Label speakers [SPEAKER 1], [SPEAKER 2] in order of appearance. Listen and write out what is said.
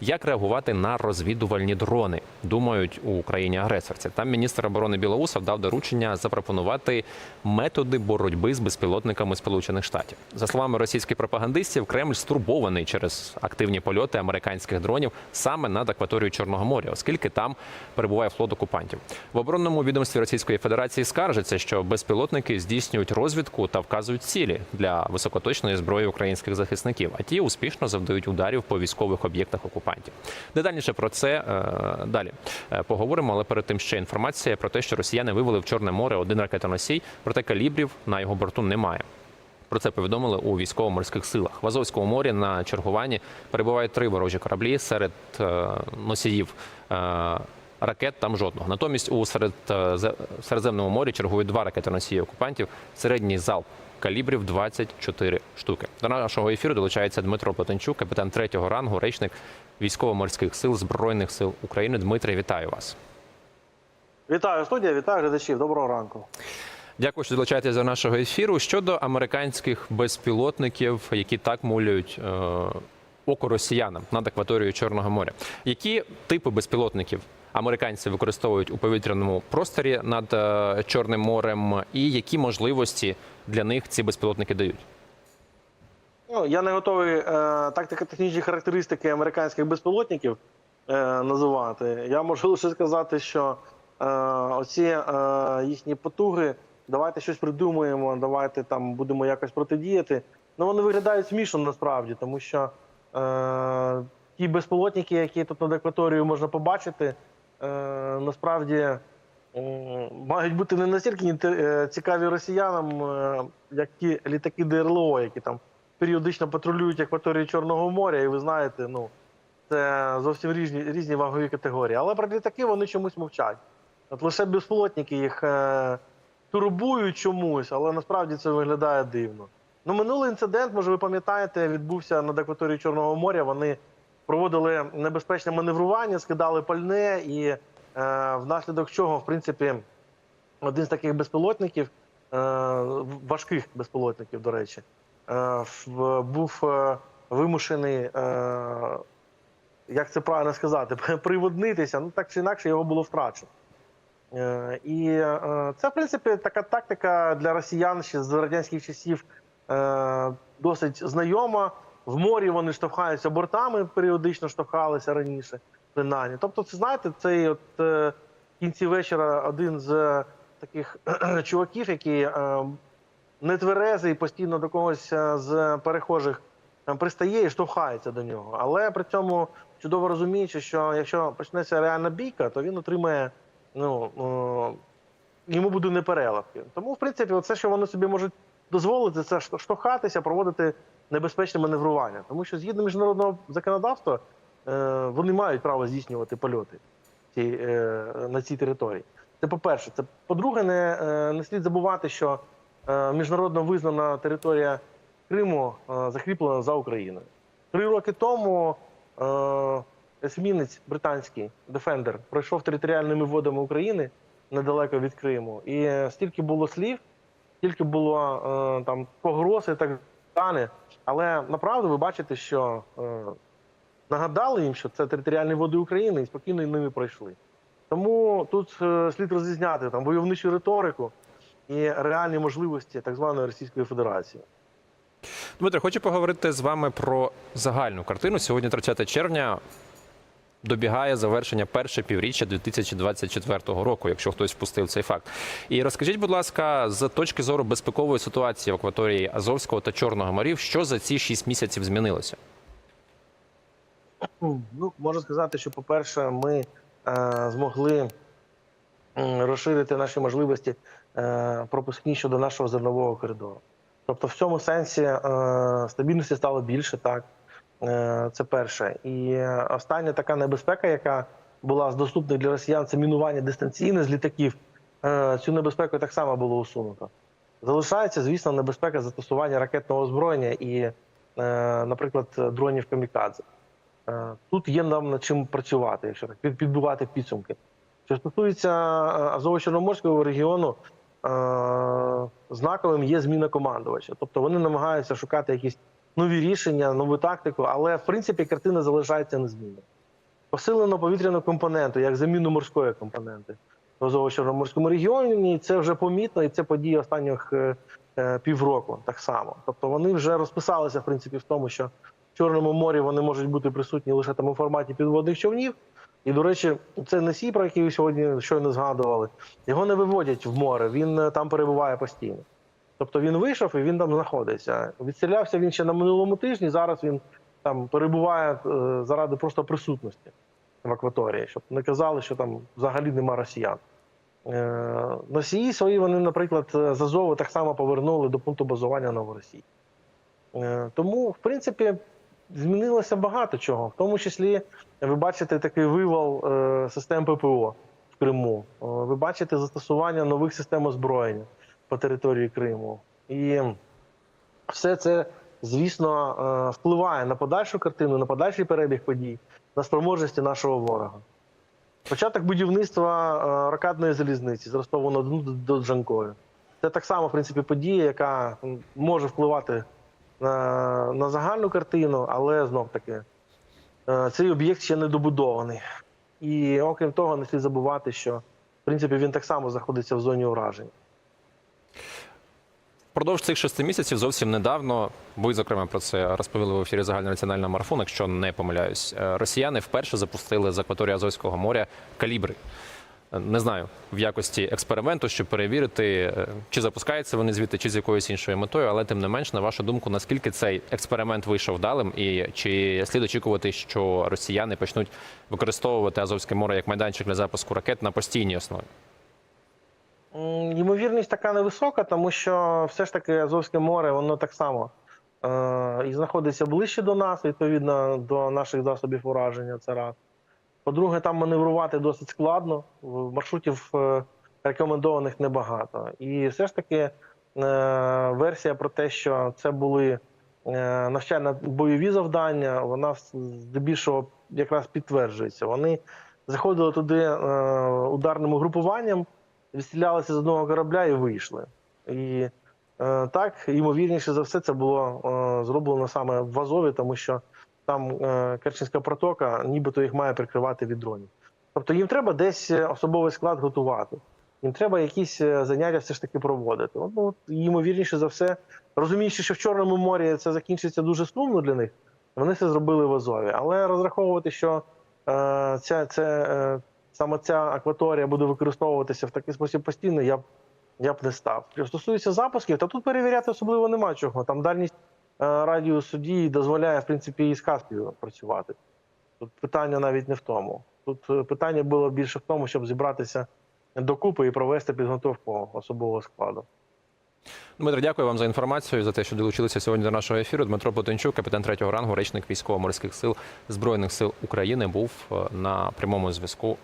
[SPEAKER 1] Як реагувати на розвідувальні дрони? Думають у Україні агресорці. Там міністр оборони Білоусов дав доручення запропонувати методи боротьби з безпілотниками Сполучених Штатів. За словами російських пропагандистів, Кремль стурбований через активні польоти американських дронів саме над акваторією Чорного моря, оскільки там перебуває флот окупантів. В оборонному відомстві Російської Федерації скаржиться, що безпілотники здійснюють розвідку та вказують цілі для високоточної зброї українських захисників, а ті успішно завдають ударів по військових об'єктах окупантів. Детальніше про це е, далі е, поговоримо. Але перед тим ще інформація про те, що росіяни вивели в Чорне море один ракетоносій, проте калібрів на його борту немає. Про це повідомили у військово-морських силах. В Азовському морі на чергуванні перебувають три ворожі кораблі серед е, носіїв. Ракет там жодного. Натомість у серед, Середземному морі чергують два ракетоносії окупантів. Середній залп калібрів 24 штуки. До нашого ефіру долучається Дмитро Плетенчук, капітан третього рангу, речник військово-морських сил Збройних сил України. Дмитре, вітаю вас.
[SPEAKER 2] Вітаю студія, вітаю глядачів. Доброго ранку.
[SPEAKER 1] Дякую, що долучаєтесь до нашого ефіру. Щодо американських безпілотників, які так мулюють е, око росіянам над акваторією Чорного моря. Які типи безпілотників американці використовують у повітряному просторі над е, Чорним морем, і які можливості для них ці безпілотники дають?
[SPEAKER 2] Ну, я не готовий е, тактико-технічні характеристики американських безпілотників е, називати. Я можу лише сказати, що е, оці е, їхні потуги, давайте щось придумаємо, давайте там будемо якось протидіяти. Ну вони виглядають смішно насправді, тому що е, ті безпілотники, які тут над акваторією можна побачити, е, насправді м, мають бути не настільки е, цікаві росіянам, е, як ті літаки ДРЛО, які там періодично патрулюють акваторію Чорного моря, і ви знаєте, ну це зовсім різні, різні вагові категорії. Але про літаки вони чомусь мовчать. От лише безпілотники їх е, турбують чомусь, але насправді це виглядає дивно. Ну, минулий інцидент, може, ви пам'ятаєте, відбувся над акваторією Чорного моря. Вони проводили небезпечне маневрування, скидали пальне, і е, внаслідок чого, в принципі, один з таких безпілотників, е, важких безпілотників, до речі, був е, вимушений, е, як це правильно сказати, приводнитися. Ну так чи інакше його було втрачено. Е, І е, це, в принципі, така тактика для росіян ще з радянських часів е, досить знайома. В морі вони штовхаються бортами, періодично штовхалися раніше, принаймні. Тобто, це знаєте, цей от е, в кінці вечора один з таких чуваків, який е, нетверезий, постійно до когось е, з перехожих пристає і штовхається до нього. Але при цьому чудово розуміючи, що якщо почнеться реальна бійка, то він отримає ну, е, йому буде непереливки. Тому, в принципі, це, що вони собі можуть дозволити, це штовхатися, проводити небезпечне маневрування. Тому що згідно міжнародного законодавства е, вони мають право здійснювати польоти на цій території. Це по-перше. Це по-друге, не, не слід забувати, що міжнародно визнана територія Криму е, закріплена за Україною. Три роки тому е, есмінець британський Defender пройшов територіальними водами України недалеко від Криму. І е, стільки було слів, стільки було е, там погроз і так далі. Але направду ви бачите, що е, нагадали їм, що це територіальні води України, і спокійно ними пройшли. Тому тут е, слід розрізняти там войовничу риторику і реальні можливості так званої Російської Федерації.
[SPEAKER 1] Дмитро, хочу поговорити з вами про загальну картину. Сьогодні 30 червня. Добігає завершення перше півріччя 2024 року, якщо хтось впустив цей факт. І розкажіть, будь ласка, з точки зору безпекової ситуації в акваторії Азовського та Чорного морів, що за ці 6 місяців змінилося?
[SPEAKER 2] Ну, можу сказати, що, по-перше, ми е, змогли розширити наші можливості е, пропускні щодо нашого зернового коридору. Тобто, в цьому сенсі е, стабільності стало більше, так. Е, це перше. І остання така небезпека, яка була з доступних для росіян, це мінування дистанційне з літаків. Цю небезпеку так само було усунуто. Залишається, звісно, небезпека застосування ракетного озброєння і, наприклад, дронів камікадзе. Тут є нам над чим працювати, якщо так під- підбивати підсумки. Що стосується е, Азово-Чорноморського регіону, е, знаковим є зміна командувача. Тобто вони намагаються шукати якісь нові рішення, нову тактику, але в принципі картина залишається незмінною. Посилено повітряну компоненту, як заміну морської компоненти в Азово-Чорноморському регіоні. Це вже помітно, і це події останніх е, півроку так само. Тобто вони вже розписалися в принципі в тому, що в Чорному морі вони можуть бути присутні лише там у форматі підводних човнів. І, до речі, це носій, про який ви сьогодні щойно згадували. Його не виводять в море, він е, там перебуває постійно. Тобто він вийшов і він там знаходиться. Відстрілявся він ще на минулому тижні. Зараз він там перебуває е, заради просто присутності в акваторії, щоб не казали, що там взагалі нема росіян. Е, Носії свої вони, наприклад, з Азову так само повернули до пункту базування Новоросії. Тому, в принципі, змінилося багато чого. В тому числі ви бачите такий вивал е, систем ППО в Криму. Ви бачите застосування нових систем озброєння по території Криму. І все це, звісно, е, впливає на подальшу картину, на подальший перебіг подій, на спроможності нашого ворога. Початок будівництва е, ракетної залізниці з Ростову на Дону до Джанкою. Це так само, в принципі, подія, яка може впливати на, загальну картину, але знов таки е, цей об'єкт ще не добудований. І окрім того, не слід забувати, що в принципі він так само знаходиться в зоні ураження.
[SPEAKER 1] Впродовж цих шести місяців зовсім недавно, ви зокрема про це розповіли в ефірі загальнонаціонального марафону, якщо не помиляюсь, е, росіяни вперше запустили з акваторії Азовського моря калібри. Не знаю в якості експерименту, щоб перевірити, е, чи запускаються вони звідти, чи з якоюсь іншою метою, але тим не менш, на вашу думку, наскільки цей експеримент вийшов вдалим, і чи слід очікувати, що росіяни почнуть використовувати Азовське море як майданчик для запуску ракет на постійній основі?
[SPEAKER 2] Ймовірність така невисока, тому що все ж таки Азовське море, воно так само е, і знаходиться ближче до нас, відповідно до наших засобів ураження. Це раз. По-друге, там маневрувати досить складно, маршрутів е, рекомендованих небагато. І все ж таки е, версія про те, що це були е, навчально-бойові завдання, вона здебільшого якраз підтверджується. Вони заходили туди ударним угрупуванням відстрілялися з одного корабля і вийшли. І так, ймовірніше за все, це було зроблено саме в Азові, тому що там е, Керченська протока, нібито їх має прикривати від дронів. Тобто їм треба десь е, особовий склад готувати. Їм треба якісь е, заняття все ж таки проводити. Ну, ймовірніше за все, розуміючи, що в Чорному морі це закінчиться дуже сумно для них, вони це зробили в Азові. Але розраховувати, що е, ця, це, е, саме ця акваторія буде використовуватися в такий спосіб постійно, я б, я б не став. Що стосується запусків, то тут перевіряти особливо нема чого. Там дальність е, радіусу дії дозволяє, в принципі, і з Каспію працювати. Тут питання навіть не в тому. Тут е, питання було більше в тому, щоб зібратися докупи і провести підготовку особового складу.
[SPEAKER 1] Дмитро, дякую вам за інформацію за те, що долучилися сьогодні до нашого ефіру. Дмитро Потенчук, капітан третього рангу, речник військово-морських сил збройних сил України, був е, на прямому зв'язку.